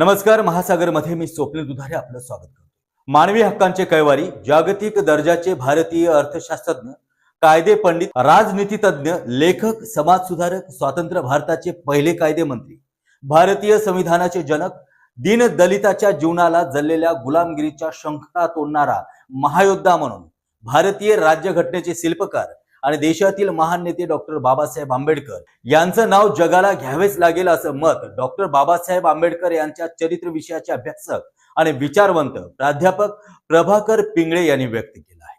नमस्कार महासागरमध्ये मी स्वप्नील दुधारे आपलं स्वागत करतो. मानवी हक्कांचे कैवारी जागतिक दर्जाचे भारतीय अर्थशास्त्रज्ञ कायदे पंडित राजनीतीतज्ञ लेखक समाज सुधारक स्वातंत्र्य भारताचे पहिले कायदे मंत्री भारतीय संविधानाचे जनक दीन दलिताच्या जीवनाला जळलेल्या गुलामगिरीच्या शंखा तोडणारा महायोद्धा म्हणून भारतीय राज्यघटनेचे शिल्पकार आणि देशातील महान नेते डॉक्टर बाबासाहेब आंबेडकर यांचं नाव जगाला घ्यावेच लागेल असं मत डॉक्टर बाबासाहेब आंबेडकर यांच्या चरित्र विषयाचे अभ्यासक आणि विचारवंत प्राध्यापक प्रभाकर पिंगळे यांनी व्यक्त केलं आहे.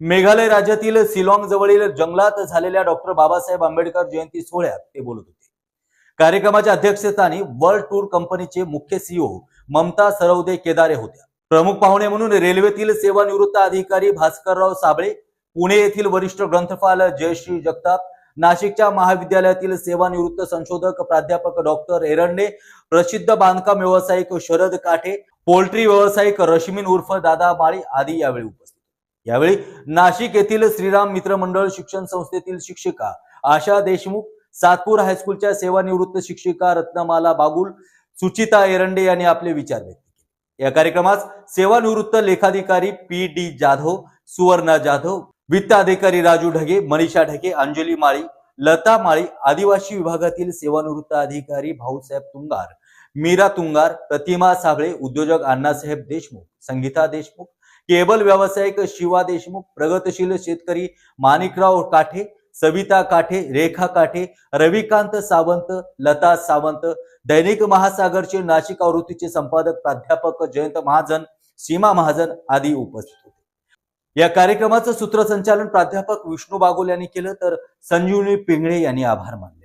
मेघालय राज्यातील सिलॉंग जवळील जंगलात झालेल्या डॉक्टर बाबासाहेब आंबेडकर जयंती सोहळ्यात ते बोलत होते. कार्यक्रमाच्या अध्यक्षस्थानी वर्ल्ड टूर कंपनीचे मुख्य सीईओ ममता सरवदे केदारे होत्या. प्रमुख पाहुणे म्हणून रेल्वेतील सेवानिवृत्त अधिकारी भास्करराव साबळे पुणे येथील वरिष्ठ ग्रंथपाल जयश्री जगताप नाशिकच्या महाविद्यालयातील सेवानिवृत्त संशोधक प्राध्यापक डॉक्टर एरंडे प्रसिद्ध बांधकाम व्यावसायिक शरद काठे पोल्ट्री व्यावसायिक रश्मीन उर्फ दादा माळी आदी यावेळी उपस्थित यावेळी नाशिक येथील श्रीराम मित्र मंडळ शिक्षण संस्थेतील शिक्षिका आशा देशमुख सातपूर हायस्कूलच्या सेवानिवृत्त शिक्षिका रत्नमाला बागुल सुचिता एरंडे यांनी आपले विचार व्यक्त केले. या कार्यक्रमास सेवानिवृत्त लेखाधिकारी पी डी जाधव सुवर्णा जाधव वित्त अधिकारी राजू ढगे मनीषा ढगे अंजली माळी लता माळी आदिवासी विभागातील सेवानिवृत्त अधिकारी भाऊसाहेब तुंगार मीरा तुंगार प्रतिमा साबळे उद्योजक अण्णासाहेब देशमुख संगीता देशमुख केबल व्यावसायिक शिवा देशमुख प्रगतशील शेतकरी माणिकराव काठे सविता काठे रेखा काठे रविकांत सावंत लता सावंत दैनिक महासागरचे नाशिक आवृत्तीचे संपादक प्राध्यापक जयंत महाजन सीमा महाजन आदी उपस्थित या कार्यक्रमाचं सूत्रसंचालन प्राध्यापक विष्णू बागोल यांनी केलं तर संजीवनी पिंगळे यांनी आभार मानले.